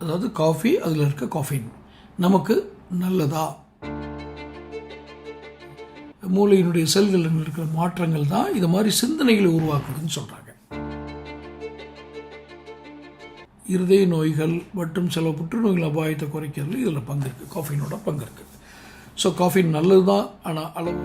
அதாவது காஃபி அதில் இருக்க காஃபின் நமக்கு நல்லதா? மூளையினுடைய செல்களில் இருக்கிற மாற்றங்கள் தான் இது மாதிரி சிந்தனைகளை உருவாக்குதுன்னு சொல்கிறாங்க இருதய நோய்கள் மற்றும் சில புற்றுநோய்கள் அபாயத்தை குறைக்கிறதுல இதில் பங்கு இருக்குது காஃபினோட பங்கு இருக்குது ஸோ காஃபின் நல்லது தான் ஆனால் அளவு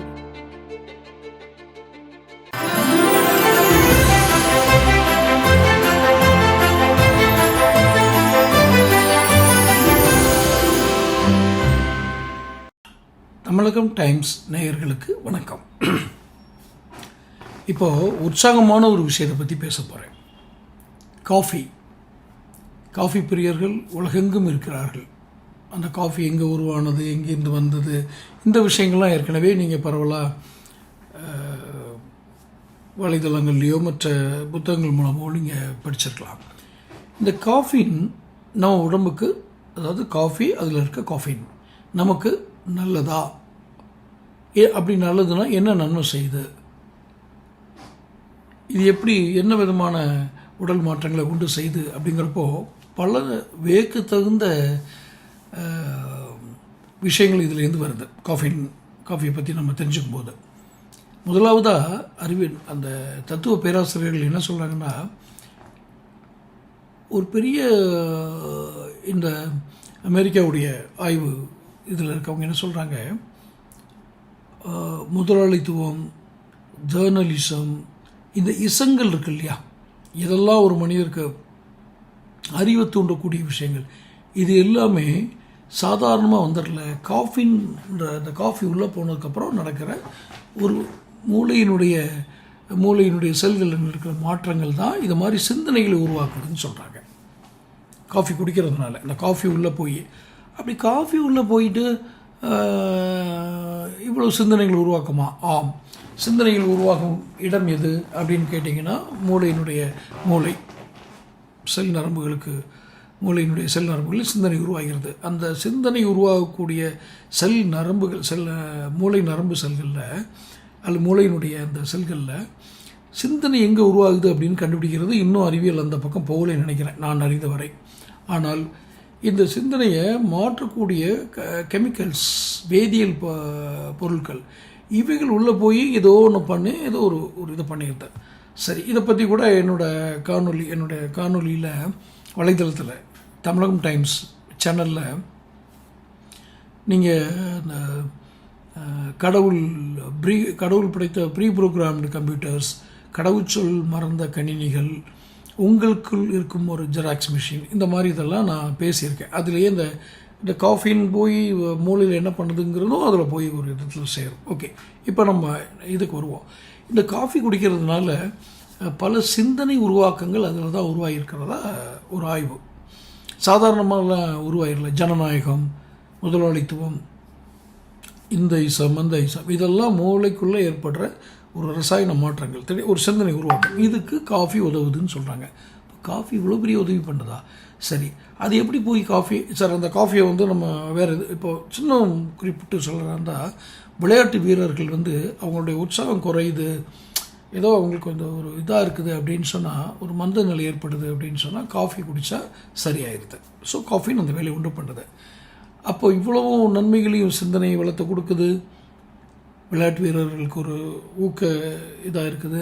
தமிழகம் டைம்ஸ் நேயர்களுக்கு வணக்கம். இப்போது உற்சாகமான ஒரு விஷயத்தை பற்றி பேச போகிறேன் காஃபி. காஃபி பிரியர்கள் உலகெங்கும் இருக்கிறார்கள். அந்த காஃபி எங்கே உருவானது எங்கேருந்து வந்தது இந்த விஷயங்கள்லாம் ஏற்கனவே நீங்கள் பரவலாக வலைதளங்கள்லேயோ மற்ற புத்தகங்கள் மூலமோ நீங்கள் படிச்சிருக்கலாம். இந்த காஃபின் நம்ம உடம்புக்கு அதாவது காஃபி அதில் இருக்க காஃபின் நமக்கு நல்லதா? அப்படி நல்லதுன்னா என்ன நன்மை செய்யுது? இது எப்படி என்ன விதமான உடல் மாற்றங்களை உண்டு செய்யுது அப்படிங்கிறப்போ பல வேக்கு தகுந்த விஷயங்கள் இதுலேருந்து வருது. காஃபின் காஃபியை பற்றி நம்ம தெரிஞ்சுக்கும் போது முதலாவதாக அறிவியல் அந்த தத்துவ பேராசிரியர்கள் என்ன சொல்கிறாங்கன்னா ஒரு பெரிய இந்த அமெரிக்காவுடைய ஆய்வு இதில் இருக்கவங்க என்ன சொல்கிறாங்க முதலாளித்துவம் ஜேர்னலிசம் இந்த இசங்கள் இருக்கு இல்லையா? இதெல்லாம் ஒரு மனிதருக்கு அறிவை தூண்டக்கூடிய விஷயங்கள். இது எல்லாமே சாதாரணமாக வந்துடல. காஃபின்ற அந்த காஃபி உள்ளே போனதுக்கப்புறம் நடக்கிற ஒரு மூளையினுடைய மூளையினுடைய செல்களில் இருக்கிற மாற்றங்கள் தான் இது மாதிரி சிந்தனைகளை உருவாக்குதுன்னு சொல்கிறாங்க காஃபி குடிக்கிறதுனால. இந்த காஃபி உள்ளே போய். அப்படி காஃபி உள்ளே போயிட்டு ஆஹ், சிந்தனைகள் உருவாக்குமா? ஆம். சிந்தனைகள் உருவாகும் இடம் எது அப்படின்னு கேட்டிங்கன்னா மூளையினுடைய மூளை. செல் நரம்புகளுக்கு மூளையினுடைய செல் நரம்புகளில் சிந்தனை உருவாகிறது. அந்த சிந்தனை உருவாகக்கூடிய செல் நரம்புகள் செல் மூளை நரம்பு செல்களில் அல்லது மூளையினுடைய அந்த செல்களில் சிந்தனை எங்கே உருவாகுது அப்படின்னு கண்டுபிடிக்கிறது இன்னும் அறிவியல் அந்த பக்கம் போகலைன்னு நினைக்கிறேன் நான் அறிந்த வரை ஆனால் இந்த சிந்தனையை மாற்றக்கூடிய கெமிக்கல்ஸ் வேதியியல் ப- பொருட்கள் இவைகள் உள்ளே போய் ஏதோ ஒன்று பண்ணி ஏதோ ஒரு ஒரு இதை பண்ணியிருந்தேன். சரி இதை பற்றி கூட என்னோடய காணொலி என்னுடைய காணொலியில் வலைத்தளத்தில் தமிழகம் டைம்ஸ் சேனலில் நீங்கள் இந்த கடவுள் ப்ரீ கடவுள் படைத்த ப்ரீ ப்ரோக்ராம்டு கம்ப்யூட்டர்ஸ் கடவுச்சொல் மறந்த கணினிகள் உங்களுக்குள் இருக்கும் ஒரு ஜெராக்ஸ் மிஷின் இந்த மாதிரி இதெல்லாம் நான் பேசியிருக்கேன். அதுலேயே இந்த இந்த காஃபின் போய் மூளையில் என்ன பண்ணுதுங்கிறதும் அதில் போய் ஒரு இடத்துல சேரும். ஓகே இப்போ நம்ம இதுக்கு வருவோம். இந்த காஃபி குடிக்கிறதுனால பல சிந்தனை உருவாக்கங்கள் அதில் தான் உருவாகியிருக்கிறதா ஒரு ஆய்வு. சாதாரணமாலாம் உருவாகிடல. ஜனநாயகம் முதலாளித்துவம் இந்த இசம் அந்த இசம் இதெல்லாம் மூளைக்குள்ளே ஏற்படுற ஒரு ரசாயன மாற்றங்கள் தெரிய ஒரு சிந்தனை உருவாக்கம். இதுக்கு காஃபி உதவுதுன்னு சொல்கிறாங்க காஃபி இவ்வளோ பெரிய உதவி பண்ணுதா? சரி அது எப்படி போய் காஃபி சார் அந்த காஃபியை வந்து நம்ம வேறு இது இப்போ சின்ன குறிப்பிட்டு சொல்கிறதா விளையாட்டு வீரர்கள் வந்து அவங்களுடைய உற்சாகம் குறையுது. ஏதோ அவங்களுக்கு வந்து ஒரு இதாக இருக்குது அப்படின்னு சொன்னால் ஒரு மந்த நிலை ஏற்படுது அப்படின்னு சொன்னால் காஃபி குடித்தா சரியாயிருது ஸோ காஃபின்னு அந்த வேலையை உண்டு பண்ணுது. அப்போ இவ்வளவும் நன்மைகளையும் சிந்தனையை வளர்த்து கொடுக்குது. விளையாட்டு வீரர்களுக்கு ஒரு ஊக்க இதாக இருக்குது.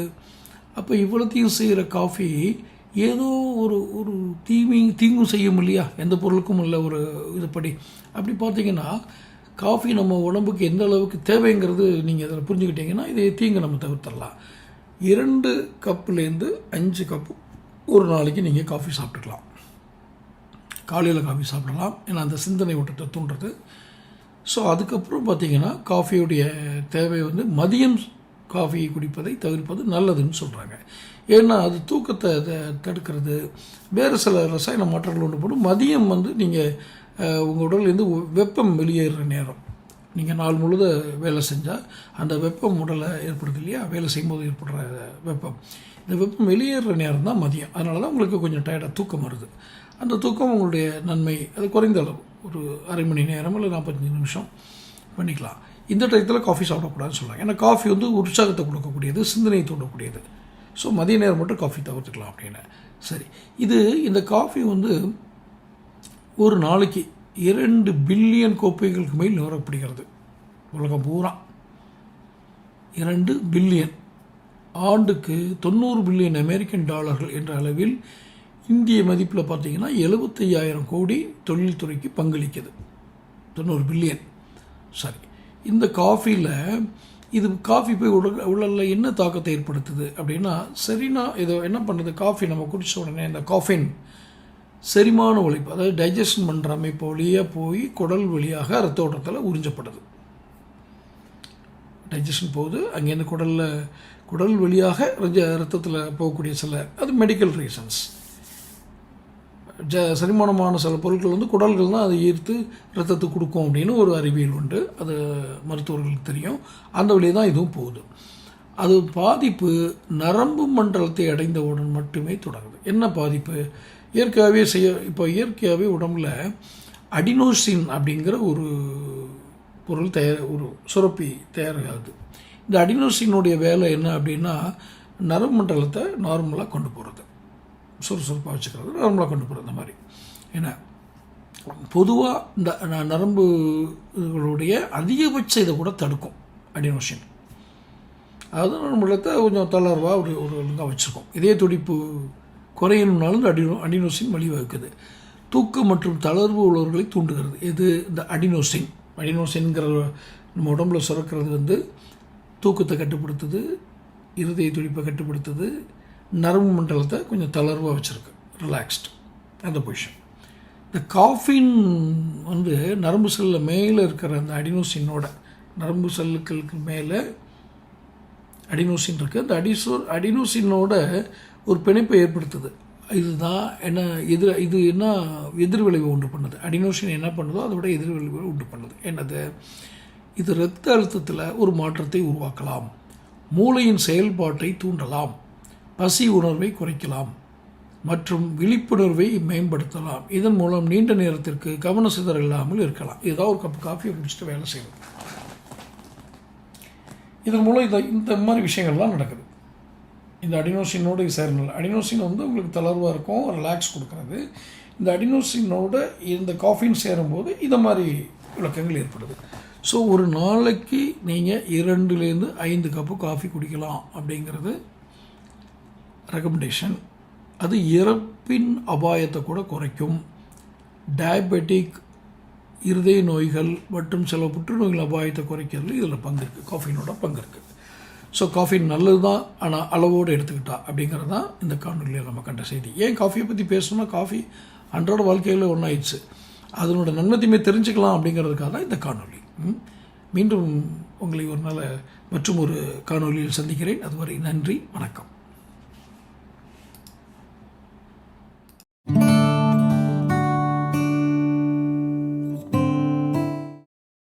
அப்போ இவ்வளோத்தையும் செய்கிற காஃபி ஏதோ ஒரு ஒரு தீமை தீங்கும் செய்யும் இல்லையா? எந்த பொருளுக்கும் இல்லை ஒரு இதுபடி. அப்படி பார்த்தீங்கன்னா காஃபி நம்ம உடம்புக்கு எந்த அளவுக்கு தேவைங்கிறது நீங்கள் அதில் புரிஞ்சுக்கிட்டீங்கன்னா இதை தீங்கு நம்ம தவிர்த்தரலாம் இரண்டு கப்புலேருந்து அஞ்சு கப்பு ஒரு நாளைக்கு நீங்கள் காஃபி சாப்பிட்டுக்கலாம். காலையில் காஃபி சாப்பிடலாம். ஏன்னா அந்த சிந்தனை ஓட்டத்தை தூண்டுறது. ஸோ அதுக்கப்புறம் பார்த்தீங்கன்னா காஃபியுடைய தேவை வந்து மதியம் காஃபி குடிப்பதை தவிர்ப்பது நல்லதுன்னு சொல்கிறாங்க ஏன்னா அது தூக்கத்தை த- தடுக்கிறது. வேறு சில ரசாயன மாற்றங்கள் ஒன்று போடும். மதியம் வந்து நீங்கள் உங்கள் உடல்லேருந்து வெப்பம் வெளியேறுற நேரம். நீங்கள் நாள் முழுத வேலை செஞ்சால் அந்த வெப்பம் உடலை ஏற்படுது இல்லையா? வேலை செய்யும்போது ஏற்படுற வெப்பம். இந்த வெப்பம் வெளியேறுற நேரம் தான் மதியம். அதனால தான் உங்களுக்கு கொஞ்சம் டயர்டாக தூக்கம் வருது. அந்த தூக்கம் உங்களுடைய நன்மை அது குறைந்த அளவு. ஒரு அரை மணி நேரம் இல்லை நாற்பத்தஞ்சு நிமிஷம் பண்ணிக்கலாம். இந்த டயத்தில் காஃபி சாப்பிடக்கூடாதுன்னு சொல்லலாம் ஏன்னா காஃபி வந்து உற்சாகத்தை கொடுக்கக்கூடியது சிந்தனையை தூண்டக்கூடியது. ஸோ மதிய நேரம் மட்டும் காஃபி தவிர்த்துக்கலாம் அப்படின்னு. சரி. இது இந்த காஃபி வந்து ஒரு நாளைக்கு இரண்டு பில்லியன் கோப்பைகளுக்கு மேல் நுகரப்படுகிறது உலகம் பூரா. இரண்டு பில்லியன். ஆண்டுக்கு தொண்ணூறு பில்லியன் அமெரிக்கன் டாலர்கள் என்ற அளவில் இந்திய மதிப்பில் பார்த்தீங்கன்னா எழுபத்தையாயிரம் கோடி தொழில்துறைக்கு பங்களிக்குது. தொண்ணூறு பில்லியன். சாரி. இந்த காஃபியில் இது காஃபி போய் உடல் உடலில் என்ன தாக்கத்தை ஏற்படுத்துது அப்படின்னா சரினா இதை என்ன பண்ணுது? காஃபி நம்ம குடித்த உடனே இந்த காஃபின் செரிமான உழைப்பு அதாவது டைஜஷன் பண்ணுற அமைப்பு வழியாக போய் குடல் வழியாக ரத்த ஓட்டத்தில் உறிஞ்சப்படுது. டைஜஷன் போகுது அங்கேருந்து குடலில் குடல் வழியாக ரஜ ரத்தத்தில் போகக்கூடிய சில அது மெடிக்கல் ரீசன்ஸ் ஜ செரிமானமான சில பொருட்கள் வந்து குடல்கள் தான் அதை ஈர்த்து ரத்தத்துக்கு கொடுக்கும் அப்படின்னு ஒரு அறிவியல் உண்டு. அது மருத்துவர்களுக்கு தெரியும். அந்த வழியே தான் இதுவும் போகுது. அது பாதிப்பு நரம்பு மண்டலத்தை அடைந்தவுடன் மட்டுமே தொடருது. என்ன பாதிப்பு? இயற்கையாகவே செய்ய இப்போ இயற்கையாகவே உடம்புல அடினோசின் அப்படிங்கிற ஒரு பொருள் தயார் ஒரு சுரப்பி தயாராகுது. இந்த அடினோசினுடைய வேலை என்ன அப்படின்னா நரம்பு மண்டலத்தை நார்மலாக கொண்டு போகிறது சுறுசுறுப்பாக வச்சுக்கிறது நார்மலாக கொண்டு போகிறது அந்த மாதிரி. ஏன்னா பொதுவாக இந்த நரம்புகளுடைய அதிகபட்ச இதை கூட தடுக்கும் அடினோசின். அதாவது நம்மளத்தை கொஞ்சம் தளர்வாக ஒரு ஒரு ஒழுங்காக வச்சுருக்கோம் இதே துடிப்பு குறையணும்னாலும் இந்த அடினோ அடினோசின் வழிவகுக்குது. தூக்கம் மற்றும் தளர்வு உள்ளவர்களை தூண்டுகிறது. இது இந்த அடினோசின். அடினோசின்ங்கிற நம்ம உடம்புல சுரக்கிறது வந்து தூக்கத்தை கட்டுப்படுத்துது இருதய துடிப்பை கட்டுப்படுத்துது நரம்பு மண்டலத்தை கொஞ்சம் தளர்வாக வச்சுருக்கு. ரிலாக்ஸ்டு அந்த பொசிஷன் இந்த காஃபின் வந்து நரம்பு செல்லில் மேலே இருக்கிற அந்த அடினோசினோட நரம்பு செல்லுக்களுக்கு மேலே அடினோசின் இருக்குது அந்த அடிசோ அடினோசினோட ஒரு பிணைப்பை ஏற்படுத்துது. இதுதான் என்ன எதிர் இது என்ன எதிர்விளைவு உண்டு பண்ணுது. அடினோஷன் என்ன பண்ணுதோ அதை விட எதிர்விளைவு உண்டு பண்ணுது. என்னது? இது இரத்த அழுத்தத்தில் ஒரு மாற்றத்தை உருவாக்கலாம். மூளையின் செயல்பாட்டை தூண்டலாம். பசி உணர்வை குறைக்கலாம். மற்றும் விழிப்புணர்வை மேம்படுத்தலாம். இதன் மூலம் நீண்ட நேரத்திற்கு கவன சிதறல் இல்லாமல் இருக்கலாம். ஏதாவது ஒரு கப் காஃபியை குடிச்சிட்டு வேலை செய்யணும். இதன் மூலம் இந்த இந்த மாதிரி விஷயங்கள்லாம் நடக்குது. இந்த அடினோசினோடு சேரணும். அடினோசின் வந்து உங்களுக்கு தளர்வாக இருக்கும் ரிலாக்ஸ் கொடுக்குறது. இந்த அடினோசினோட இந்த காஃபின் சேரும்போது இதை மாதிரி விளக்கங்கள் ஏற்படுது. ஸோ ஒரு நாளைக்கு நீங்கள் இரண்டுலேருந்து ஐந்து கப்பு காஃபி குடிக்கலாம் அப்படிங்கிறது ரெக்கமெண்டேஷன் அது இறப்பின் அபாயத்தை கூட குறைக்கும். டயபெட்டிக் இருதய நோய்கள் மற்றும் சில புற்றுநோய்கள் அபாயத்தை குறைக்கிறதுல இதில் பங்கு இருக்குது காஃபினோட பங்கு இருக்குது ஸோ காஃபி நல்லது தான் ஆனால் அளவோடு எடுத்துக்கிட்டா அப்படிங்கிறது தான் இந்த காணொலியில் நம்ம கண்ட செய்தி. ஏன் காஃபியை பற்றி பேசணும்னா காஃபி அன்றாட வாழ்க்கையில் ஒன்றாயிடுச்சு அதனோட நன்மத்தையுமே தெரிஞ்சுக்கலாம் அப்படிங்கிறதுக்காக தான் இந்த காணொலி மீண்டும் உங்களை ஒரு நாள் மற்றும் ஒரு காணொலியில் சந்திக்கிறேன். அதுவரை நன்றி வணக்கம்.